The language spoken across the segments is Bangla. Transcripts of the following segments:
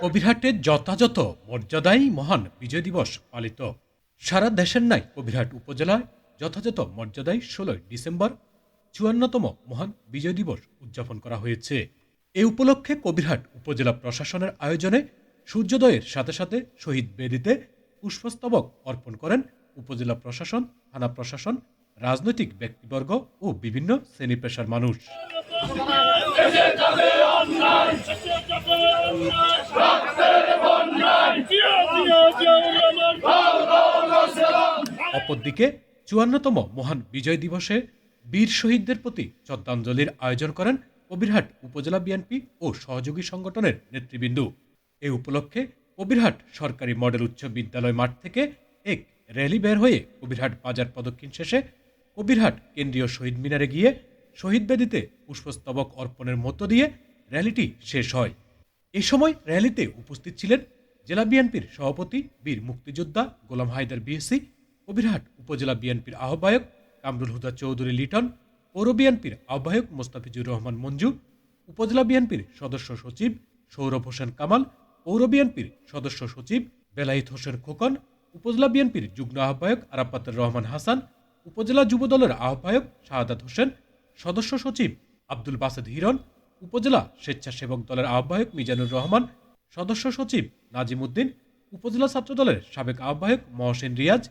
কবিরহাটের যথাযথ মর্যাদাই মহান বিজয় দিবস পালিত। সারা দেশের নাই কবিরহাট উপজেলায় যথাযথ মর্যাদাই ষোলোই ডিসেম্বর চুয়ান্নতম মহান বিজয় দিবস উদযাপন করা হয়েছে। এ উপলক্ষে কবিরহাট উপজেলা প্রশাসনের আয়োজনে সূর্যোদয়ের সাথে সাথে শহীদ বেদিতে পুষ্পস্তবক অর্পণ করেন উপজেলা প্রশাসন, থানা প্রশাসন রাজনৈতিক ব্যক্তিবর্গ ও বিভিন্ন শ্রেণি পেশার মানুষ। অপরদিকে, চুয়ান্নতম মহান বিজয় দিবসে বীর শহীদদের প্রতি শ্রদ্ধাঞ্জলির আয়োজন করেন কবিরহাট উপজেলা বিএনপি ও সহযোগী সংগঠনের নেতৃবৃন্দ। এ উপলক্ষে কবিরহাট সরকারি মডেল উচ্চ বিদ্যালয় মাঠ থেকে এক র্যালি বের হয়ে কবিরহাট বাজার প্রদক্ষিণ শেষে কবিরহাট কেন্দ্রীয় শহীদ মিনারে গিয়ে শহীদ বেদিতে পুষ্পস্তবক অর্পণের মধ্য দিয়ে র্যালিটি শেষ হয়। এ সময় র্যালিতে উপস্থিত ছিলেন জেলা বিএনপির সভাপতি বীর মুক্তিযোদ্ধা গোলাম হায়দার বিএসসি, কবিরহাট উপজেলা বিএনপির আহ্বায়ক কামরুল হুদা চৌধুরী লিটন, পৌর বিএনপির আহ্বায়ক মোস্তাফিজুর রহমান মঞ্জু, উপজেলা বিএনপির সদস্য সচিব সৌরভ হোসেন কামাল, পৌর বিএনপির সদস্য সচিব বেলায়েত হোসেন খোকন, উপজেলা বিএনপির যুগ্ম আহ্বায়ক আরাফাতুর রহমান হাসান উপজেলা যুব দলের আহ্বায়ক শাহাদাত হোসেন, সদস্য সচিব আব্দুল বাসেদ হিরন উপজেলা স্বেচ্ছাসেবক দলের আহ্বায়ক মিজানুর রহমান, সদস্য সচিব নাজিম উদ্দিন, উপজেলা ছাত্র দলের সাবেক আহ্বায়ক মহসেন রিয়াজ,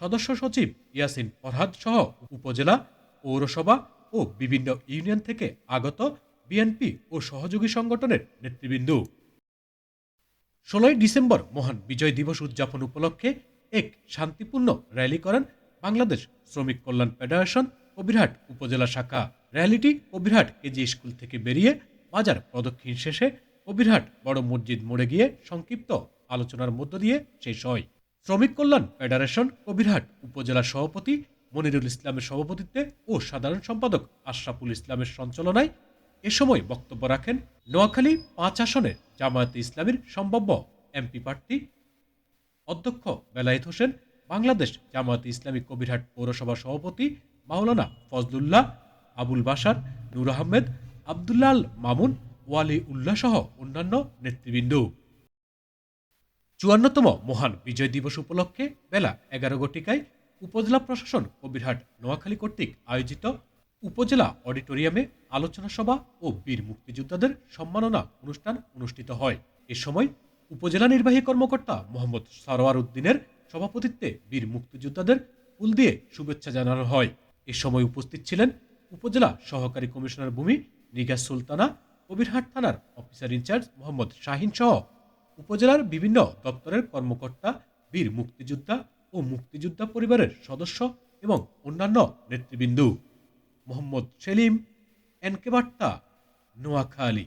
সদস্য সচিব ইয়াসিন ফরহাদ সহ উপজেলা, পৌরসভা ও বিভিন্ন ইউনিয়ন থেকে আগত বিএনপি ও সহযোগী সংগঠনের নেতৃবৃন্দ। ষোলোই ডিসেম্বর মহান বিজয় দিবস উদযাপন উপলক্ষে এক শান্তিপূর্ণ র্যালি করেন বাংলাদেশ, শ্রমিক কল্যাণ ফেডারেশন কবিরহাট উপজেলা শাখা, র্যালিটি কবিরহাট কেজি স্কুল থেকে বেরিয়ে বাজার প্রদক্ষিণ শেষে কবিরহাট বড় মসজিদ মোড়ে গিয়ে সংক্ষিপ্ত আলোচনার মধ্য দিয়ে শেষ হয়। শ্রমিক কল্যাণ ফেডারেশন কবিরহাট উপজেলা সভাপতি মনিরুল ইসলামের সভাপতিত্বে ও সাধারণ সম্পাদক আশরাফুল ইসলামের সঞ্চালনায় এ সময় বক্তব্য রাখেন নোয়াখালী পাঁচ আসনের জামায়াতে ইসলামীর সম্ভাব্য এমপি প্রার্থী অধ্যক্ষ বেলায়েত হোসেন বাংলাদেশ জামায়াতে ইসলামী কবিরহাট পৌরসভা সভাপতি মাওলানা ফজলুল্লাহ আবুল বাসার নূর আহমেদ আবদুল্লাহ আল মামুন, ওয়ালি উল্লাহ সহ অন্যান্য নেতৃবৃন্দ। চুয়ান্নতম মহান বিজয় দিবস উপলক্ষে বেলা এগারো ঘটিকায় উপজেলা প্রশাসন কবিরহাট, নোয়াখালী কর্তৃক আয়োজিত উপজেলা অডিটোরিয়ামে আলোচনা সভা ও বীর মুক্তিযোদ্ধাদের সম্মাননা অনুষ্ঠান অনুষ্ঠিত হয়। এ সময় উপজেলা নির্বাহী কর্মকর্তা মোহাম্মদ সারোয়ার উদ্দিনের সভাপতিত্বে বীর মুক্তিযোদ্ধাদের ফুল দিয়ে শুভেচ্ছা জানানো হয়। এ সময় উপস্থিত ছিলেন উপজেলা সহকারী কমিশনার ভূমি নিগাস সুলতানা, কবিরহাট থানার অফিসার ইনচার্জ মোহাম্মদ শাহিন সহ উপজেলার বিভিন্ন দপ্তরের কর্মকর্তা, বীর মুক্তিযোদ্ধা ও মুক্তিযোদ্ধা পরিবারের সদস্য এবং অন্যান্য নেতৃবৃন্দ। মোহাম্মদ সেলিম, এনকে বার্তা নোয়াখালী।